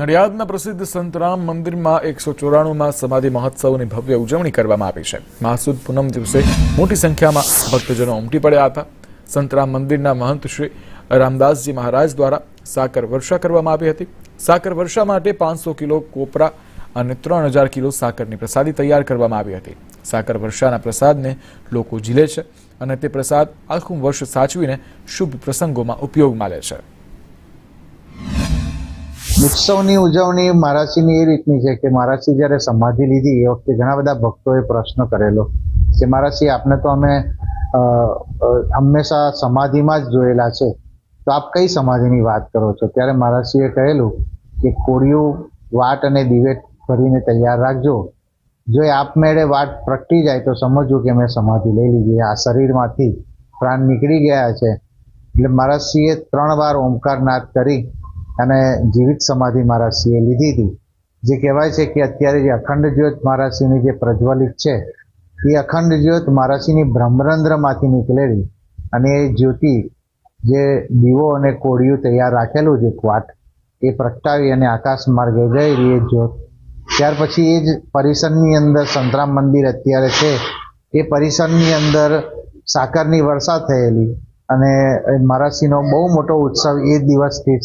નડિયાદના પ્રસિદ્ધ સંતરામ મંદિરમાં એકસો ચોરાણુંમાં સમાધિ મહોત્સવની ભવ્ય ઉજવણી કરવામાં આવી છે. મહાસુદ પૂનમ દિવસે મોટી સંખ્યામાં ભક્તજનો ઉમટી પડ્યા હતા. સંતરામ મંદિરના મહંત શ્રી રામદાસજી મહારાજ દ્વારા સાકર વર્ષા કરવામાં આવી હતી. સાકર વર્ષા માટે પાંચસો કિલો કોપરા અને ત્રણ હજાર કિલો સાકરની પ્રસાદી તૈયાર કરવામાં આવી હતી. સાકર વર્ષાના પ્રસાદને લોકો ઝીલે છે અને તે પ્રસાદ આખું વર્ષ સાચવીને શુભ પ્રસંગોમાં ઉપયોગમાં લે છે. ઉત્સવની ઉજવણી મહારાજશ્રીની એ રીતની છે કે મહારાજશ્રી જ્યારે સમાધિ લીધી એ વખતે ઘણા બધા ભક્તોએ પ્રશ્ન કરેલો કે મહારાજશ્રી, આપને તો અમે હંમેશા સમાધિમાં જ જોયેલા છે. તો આપ કઈ સમાધિની વાત કરો છો? ત્યારે મહારાજશ્રીએ કહેલું કે કોળિયું, વાટ અને દિવેટ ભરીને તૈયાર રાખજો. જો એ આપમેળે વાટ પ્રગટી જાય તો સમજવું કે મેં સમાધિ લઈ લીધી. આ શરીરમાંથી પ્રાણ નીકળી ગયા છે. એટલે મહારાજશ્રીએ ત્રણ વાર ઓમકાર નાદ કરી. અને જીવિત સમાધિ મહારાજશ્રીએ લીધી હતી. જે કહેવાય છે કે અત્યારે જે અખંડ જ્યોત મહારાજશ્રીની જે પ્રજ્વલિત છે, એ અખંડ જ્યોત મહારાજશ્રીની બ્રહ્મરંધ્રમાંથી નીકળેલી અને એ જ્યોતિ જે દીવો અને કોળિયું તૈયાર રાખેલું છે ક્વાટ, એ પ્રગટાવી અને આકાશ માર્ગે રહી એ જ્યોત. ત્યાર પછી એ જ પરિસરની અંદર સંતરામ મંદિર અત્યારે છે, એ પરિસરની અંદર સાકરની વર્ષા થયેલી અને મહારાજશ્રીનો બહુ મોટો ઉત્સવ એ દિવસથી